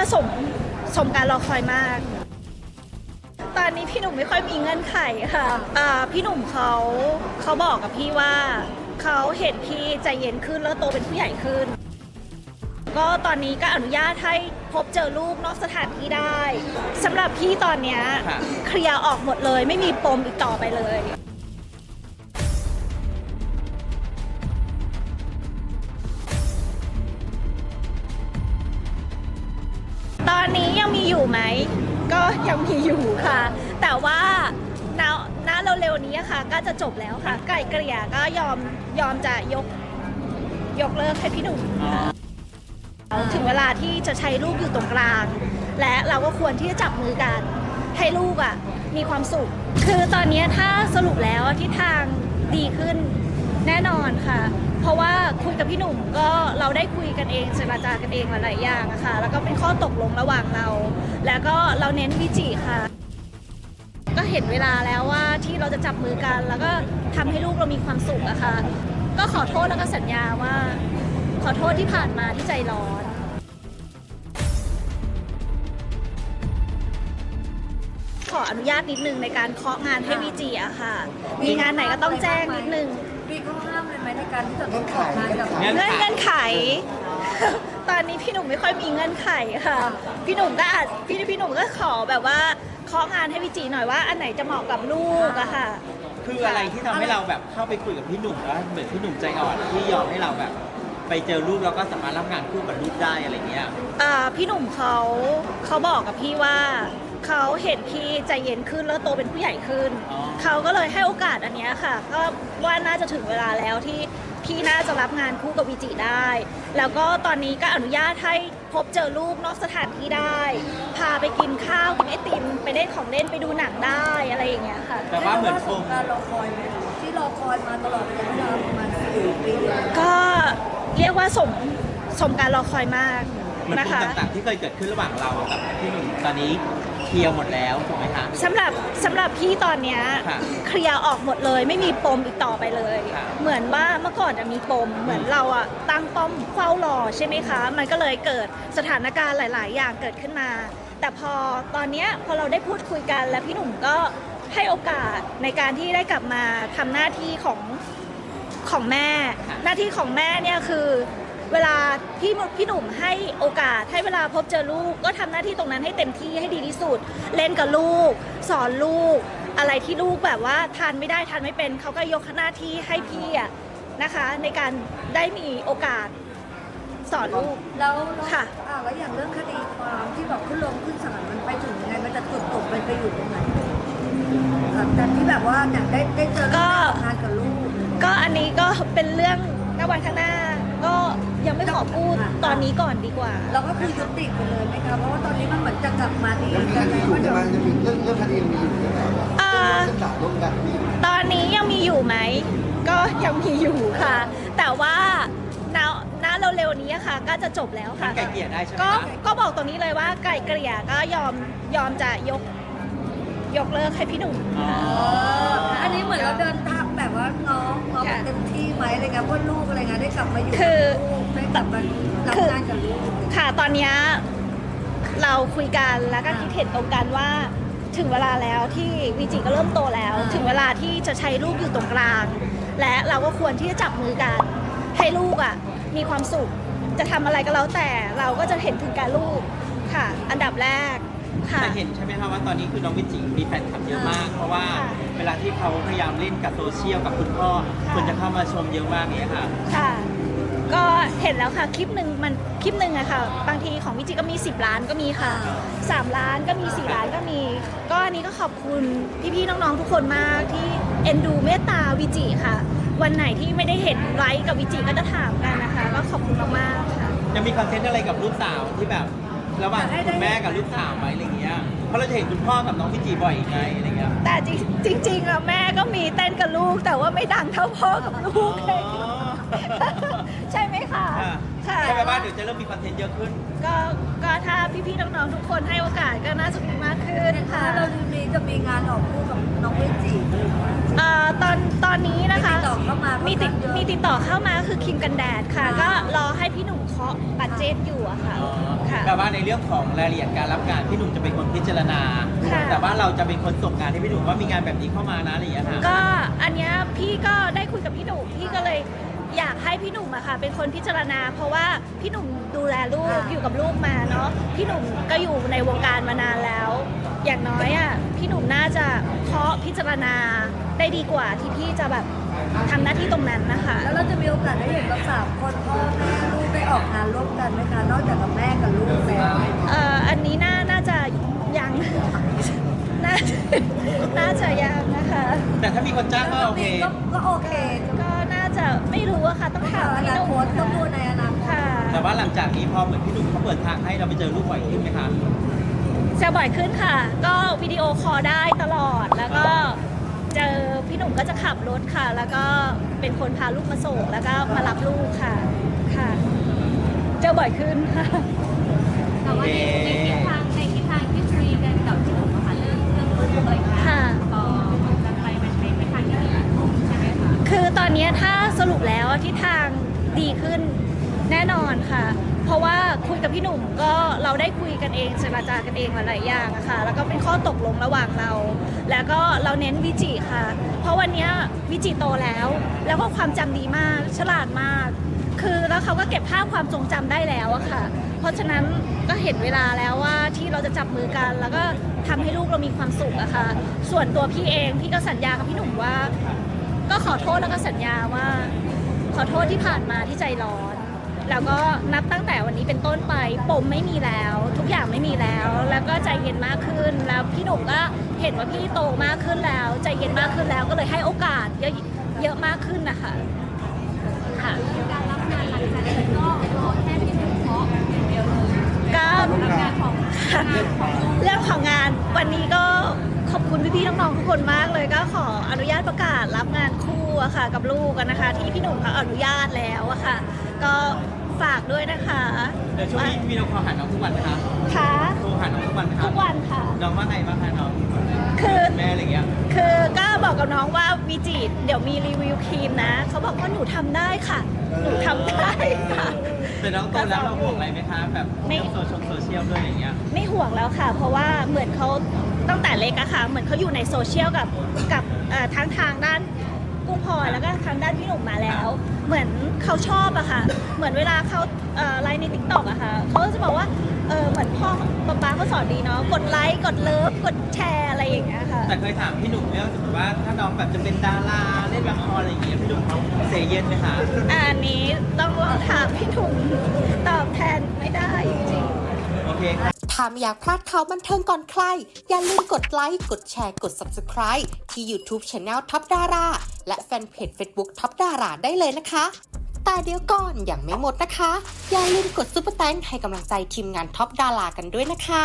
ว่าสมสมการรอคอยมาก ตอนนี้พี่หนุ่มไม่ค่อยมีเงื่อนไขค่ะอ่าพี่หนุ่มเขาเขาบอกกับพี่ว่าเขาเห็นพี่ใจเย็นขึ้นแล้วโตเป็นผู้ใหญ่ขึ้น ก็ตอนนี้ก็อนุญาตให้พบเจอลูกนอกสถานที่ได้สำหรับพี่ตอนเนี้ยค่ะ เคลียร์ออกหมดเลย ไม่มีปมอีกต่อไปเลย อยู่ไหม ก็ยังมีอยู่ค่ะ แต่ว่าณณเร็วๆนี้ค่ะ ก็จะจบแล้วค่ะ ไก่เกลี่ยก็ยอมยอมจะยกยกเลิกให้พี่หนุ่มถึงเวลาที่จะใช้ลูกอยู่ตรงกลาง และเราก็ควรที่จะจับมือกันให้ลูกอะมีความสุข คือตอนนี้ถ้าสรุปแล้วทิศทางดีขึ้น แน่นอนค่ะ เพราะว่าคุยกับพี่หนุ่มก็เราได้คุยกันเองเจรจากันเองหลายๆอย่างอะค่ะ แล้วก็เป็นข้อตกลงระหว่างเรา แล้วก็เราเน้นวิจิค่ะ ก็เห็นเวลาแล้วว่าที่เราจะจับมือกัน แล้วก็ทำให้ลูกเรามีความสุขอะค่ะ ก็ขอโทษแล้วก็สัญญาว่า ขอโทษที่ผ่านมาที่ใจร้อนขออนุญาตนิดนึงในการเคาะงานให้วีจีอะค่ะ มีงานไหนก็ต้องแจ้งนิดนึง ในการที่จะต้องของานกับเงื่อนเงื่อนเงื่อนไข ตอนนี้พี่หนุ่มไม่ค่อยมีเงื่อนไขค่ะ พี่หนุ่มก็อาจพี่พี่หนุ่มก็ขอแบบว่าเคาะงานให้วีจีหน่อยว่า อันไหนจะเหมาะกับลูกอะค่ะ คืออะไรที่ทำให้เราแบบเข้าไปคุยกับพี่หนุ่มแล้วเหมือนพี่หนุ่มใจอ่อนที่ยอมให้เราแบบ ไปเจอลูกแล้วก็สามารถรับงานคู่กับลูกได้อะไรเงี้ยอ่าพี่หนุ่มเขาเขาบอกกับพี่ว่า เขาเห็นพี่ใจเย็นขึ้นแล้วโตเป็นผู้ใหญ่ขึ้น อ๋อ เขาก็เลยให้โอกาสอันเนี้ยค่ะ ก็ว่าน่าจะถึงเวลาแล้วที่พี่น่าจะรับงานคู่กับวิจิได้ แล้วก็ตอนนี้ก็อนุญาตให้พบเจอลูกนอกสถานที่ได้ พาไปกินข้าวกินไอติม ไปเล่นของเล่นไปดูหนังได้อะไรอย่างเงี้ยค่ะ แต่ว่าเหมือนสโฟงมการรอคอยไหมที่รอคอยมาตลอดระยะเวลาประมาณสี่ปีก็เรียกว่าสมสมการรอคอยมากมันนะปมคะ ต่างๆที่เคยเกิดขึ้นระหว่างเรากับพี่หนุ่มตอนนี้ เคลียร์หมดแล้วถูกไหมคะ สำหรับสำหรับพี่ตอนเนี้ยค่ะเคลียร์ออกหมดเลย ไม่มีปมอีกต่อไปเลย ค่ะ เหมือนว่าเมื่อก่อนจะมีปม เหมือนเราอะตั้งป้อมเฝ้ารอใช่ไหมคะ มันก็เลยเกิดสถานการณ์หลาย ๆ อย่างเกิดขึ้นมา แต่พอตอนเนี้ยพอเราได้พูดคุยกันแล้วพี่หนุ่มก็ให้โอกาสในการที่ได้กลับมาทำหน้าที่ของของแม่ ค่ะ หน้าที่ของแม่เนี่ยคือ เวลาพี่มุพี่หนุ่มให้โอกาสให้เวลาพบเจอลูก ก็ทำหน้าที่ตรงนั้นให้เต็มที่ให้ดีที่สุด เล่นกับลูก สอนลูก อะไรที่ลูกแบบว่าทานไม่ได้ทานไม่เป็นเขาก็ยกหน้าที่ให้พี่อะนะคะ ในการได้มีโอกาสสอนลูกแล้วแล้วค่ะอ่าแล้วอย่างเรื่องคดีความที่แบบขึ้นลงขึ้นศาลมันไปถึงยังไงมันจะจุดจบมันไปอยู่ตรงไหนหลังจากที่แบบว่าอยากได้ได้เจอก็ลูกได้ทำงานกับลูกก็อันนี้ก็เป็นเรื่องในวันข้างหน้าก็ ยังไม่ขอพูดตอนนี้ก่อนดีกว่า เราก็คือยุติไปเลยไหมคะเพราะว่าตอนนี้มันเหมือนจะกลับมาดียังมีคกันดีแล้วอยู่ว่าใช่เดี๋ยวไหมยังมีเรื่องเรื่องคดียังมีอยู่ใช่ไหมอ่าศึกษาร่วมกันมีตอนนี้ยังมีอยู่ไหม ก็ยังมีอยู่ค่ะ แต่ว่าณณเร็วๆนี้ค่ะ ก็จะจบแล้วมัค่ะนไกลเกลี่ยได้ใช่ไหมก็คะก็บอกตรงนี้เลยว่าไก่เกลี่ยก็ยอมยอมจะยก ยกเลิกให้พี่หนุ่ม อ๋อ อันนี้เหมือนเราเดินตามแบบ ว่าน้องน้องค่ะเต็มที่ไหมอะไรเงี้ยเพราะลูกอะไรเงี้ยได้กลับมาอยู่คือกับลูกได้กลับมารับงานกับลูกค่ะตอนเนี้ยเราคุยกันแล้วก็คิดเห็นตรงกันว่า ถึงเวลาแล้วที่วีจิก็เริ่มโตแล้ว ถึงเวลาที่จะใช้ลูกอยู่ตรงกลาง และเราก็ควรที่จะจับมือกัน ให้ลูกอะมีความสุขจะทำอะไรก็แล้วแต่เราก็จะเห็นถึงการลูกค่ะ อันดับแรก ค่ะแต่เห็นใช่ไหมคะว่าตอนนี้คือน้องวิจิมีแฟนคลับเยอะมาก เพราะว่าค่ะเวลาที่เขาพยายามเล่นกับโซเชียลกับคุณพ่อค่ะคนจะเข้ามาชมเยอะมากเนี้ยค่ะ ค่ะ ก็เห็นแล้วค่ะคลิปหนึ่งมันคลิปหนึ่งอะค่ะ บางทีของวิจิก็มี 10 ล้านก็มีค่ะ 3 ล้านก็มี 4 ล้านก็มี ก็อันนี้ก็ขอบคุณพี่ๆน้องๆทุกคนมากที่เอ็นดูเมตตาวิจิค่ะ วันไหนที่ไม่ได้เห็นไลค์กับวิจิก็จะถามกันนะคะ ก็ขอบคุณมากๆค่ะจะมีคอนเทนต์อะไรกับลูกสาวที่แบบ ระหว่างคุณแม่กับลูกสาวไหมอะไรเงี้ยเพราะเราจะเห็นคุณพ่อกับน้องวิจิบ่อยไงอะไรเงี้ยแต่จริงจริงๆอะแม่ก็มีเต้นกับลูก แต่ว่าไม่ดังเท่าพ่อกับลูกเลยอ๋อใช่ไหมคะค่ะค่ะใช่ไห มว่าเดี๋ยวจะเริ่มมีคอนเทนต์เยอะขึ้น ก็ก็ถ้าพี่ๆน้องๆทุกคนให้โอกาสก็น่าจะมีมากขึ้นค่ะถ้าเราดูนี้จะมีงานออกคู่กับน้องเวจิหรือว่าเอ่อตอนตอนนี้นะคะมีติดต่อเข้ามามีติดค่อนข้างเยอะมีติดต่อเข้ามาคือคิมกันแดดค่ะอ่าก็รอให้พี่หนุ่มเคาะบัตเจตอยู่อะค่ะค่ะ แต่ว่าในเรื่องของรายละเอียดการรับงานพี่หนุ่มจะเป็นคนพิจารณา ค่ะ แต่ว่าเราจะเป็นคนส่งงานให้พี่หนุ่มว่ามีงานแบบนี้เข้ามานะอะไรอย่างเงี้ยค่ะก็อันเนี้ยพี่ก็ได้คุยกับพี่หนุ่มพี่ก็เลย อยากให้พี่หนุ่มอะค่ะ เป็นคนพิจารณา เพราะว่าพี่หนุ่มดูแลลูกอยู่กับลูกมาเนาะพี่หนุ่มก็อยู่ในวงการมานานแล้ว อย่างน้อยอะพี่หนุ่มน่าจะเคาะพิจารณาได้ดีกว่าที่พี่จะแบบทำหน้าที่ตรงนั้นนะคะ แล้วเราจะมีโอกาสได้เห็นเราสามคนพ่อแม่ลูกได้ออกงานร่วมกันไหมคะนอกจากกับแม่กับลูกแล้วเอ่ออันนี้น่าน่าจะยัง น่าน่าจะยังนะคะ แต่ถ้ามีคนจ้างก็โอเค ก็ก็โอเคก็น่า จะไม่รู้อะค่ะ ต้องถามอพี่นาหนุ่คมตต้องดูในอนาคตค่ะแต่ว่าหลังจากนี้พอเหมือนพี่หนุ่มเขาเปิดทางให้เราไปเจอลูกบ่อยขึ้นไหมคะจะบ่อยขึ้นค่ะ ก็วิดีโอคอลได้ตลอดแล้วก็เจอพี่หนุ่มก็จะขับรถค่ะ แล้วก็เป็นคนพาลูกมาส่งแล้วก็มารับลูกค่ะค่ะ เจอบ่อยขึ้นค่ะ แต่ว่าในในทิศทาง ทิศทางดีขึ้นแน่นอนค่ะ เพราะว่าคุยกับพี่หนุ่มก็เราได้คุยกันเองเจรจากันเองหลายๆอย่างอะค่ะ แล้วก็เป็นข้อตกลงระหว่างเรา แล้วก็เราเน้นวิจิค่ะ เพราะวันนี้วิจิโตแล้ว แล้วก็ความจำดีมากฉลาดมาก คือแล้วเขาก็เก็บภาพความทรงจำได้แล้วอะค่ะ เพราะฉะนั้นก็เห็นเวลาแล้วว่าที่เราจะจับมือกันแล้วก็ทำให้ลูกเรามีความสุขอะค่ะ ส่วนตัวพี่เองพี่ก็สัญญากับพี่หนุ่มว่า ก็ขอโทษแล้วก็สัญญาว่า ขอโทษที่ผ่านมาที่ใจร้อน แล้วก็นับตั้งแต่วันนี้เป็นต้นไปปมไม่มีแล้ว ทุกอย่างไม่มีแล้ว แล้วก็ใจเย็นมากขึ้น แล้วพี่หนุ่มก็เห็นว่าพี่โตมากขึ้นแล้ว ใจเย็นมากขึ้นแล้วก็เลยให้โอกาสเยอะเยอะมากขึ้นนะคะค่ะการรับงานหลังจากนี้ก็รอแค่พี่หนุ่มเคาะอย่างเดียวเลยก็รับงานของงานของลูกเรื่องของงานวันนี้ก็ อะค่ะกับลูกกันนะคะ ที่พี่หนุ่มเขาอนุญาตแล้วอะค่ะ ก็ฝากด้วยนะคะเดี๋ยวช่วงนี้มีน้องโทรหาน้องทุกวันไหมคะค่ะโทรหาน้องทุกวันไหมคะทุกวันค่ะน้องว่าไงบ้างคะน้องคือแม่อะไรอย่างเงี้ยคือก็บอกกับน้องว่าวิจิตรเดี๋ยวมีรีวิวครีมนะเขาบอกว่าหนูทำได้ค่ะ หนูทำได้ค่ะแต่น้องโตแล้วเราห่วงอะไรไหมคะแบบไม่เรื่องโซเชียลโซเชียลด้วยอะไรอย่างเงี้ยไม่ห่วงแล้วค่ะ เพราะว่าเหมือนเขาตั้งแต่เล็กอะค่ะ เหมือนเขาอยู่ในโซเชียลกับกับเอ่อทั้งทางด้าน กุ้งพลอยแล้วก็ทางด้านพี่หนุ่มมาแล้ว เหมือนเขาชอบอะค่ะ เหมือนเวลาเขาเอ่อไลน์ในทิกตอกอะค่ะเขาจะบอกว่าเออเหมือนพ่อป๊าป๊าเขาสอนดีเนาะกดไลค์กดเลิฟกดแชร์อะไรอย่างเงี้ยค่ะแต่เคยถามพี่หนุ่มเรื่องสมมติว่าถ้าน้องแบบจะเป็นดาราเล่นละครอะไรอย่างเงี้ยพี่หนุ่มเขาเซเย็นไหมคะอันนี้ต้องลองถามพี่หนุ่มตอบแทนไม่ได้จริงๆโอเคถ้าไม่อยากพลาดข่าวบันเทิงก่อนใคร อย่าลืมกดไลค์ กดแชร์ กด Subscribe ที่ YouTube Channel ท็อปดารา และแฟนเพจ Facebook ท็อปดาราได้เลยนะคะ แต่เดี๋ยวก่อนอย่างไม่หมดนะคะ อย่าลืมกดซุปเปอร์แตงให้กำลังใจทีมงานท็อปดารากันด้วยนะคะ